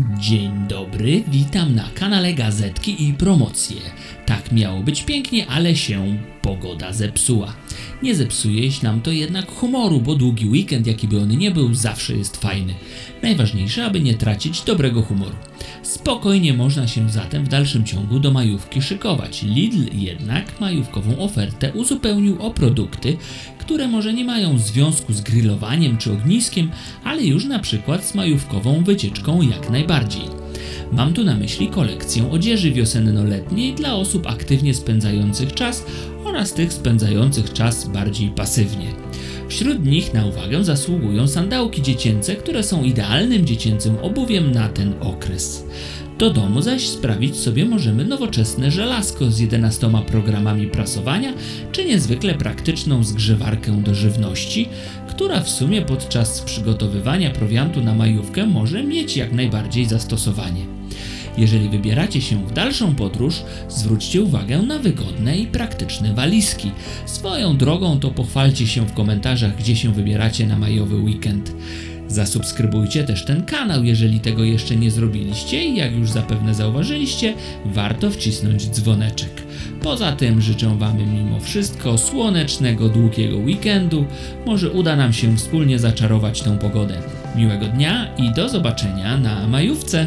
Dzień dobry, witam na kanale Gazetki i Promocje. Tak miało być pięknie, ale się pogoda zepsuła. Nie zepsuje się nam to jednak humoru, bo długi weekend, jaki by on nie był, zawsze jest fajny. Najważniejsze, aby nie tracić dobrego humoru. Spokojnie można się zatem w dalszym ciągu do majówki szykować. Lidl jednak majówkową ofertę uzupełnił o produkty, które może nie mają związku z grillowaniem czy ogniskiem, ale już na przykład z majówkową wycieczką jak najbardziej. Mam tu na myśli kolekcję odzieży wiosenno-letniej dla osób aktywnie spędzających czas oraz tych spędzających czas bardziej pasywnie. Wśród nich na uwagę zasługują sandałki dziecięce, które są idealnym dziecięcym obuwiem na ten okres. Do domu zaś sprawić sobie możemy nowoczesne żelazko z 11 programami prasowania, czy niezwykle praktyczną zgrzewarkę do żywności, która w sumie podczas przygotowywania prowiantu na majówkę może mieć jak najbardziej zastosowanie. Jeżeli wybieracie się w dalszą podróż, zwróćcie uwagę na wygodne i praktyczne walizki. Swoją drogą to pochwalcie się w komentarzach, gdzie się wybieracie na majowy weekend. Zasubskrybujcie też ten kanał, jeżeli tego jeszcze nie zrobiliście i jak już zapewne zauważyliście, warto wcisnąć dzwoneczek. Poza tym życzę Wam mimo wszystko słonecznego, długiego weekendu. Może uda nam się wspólnie zaczarować tę pogodę. Miłego dnia i do zobaczenia na majówce!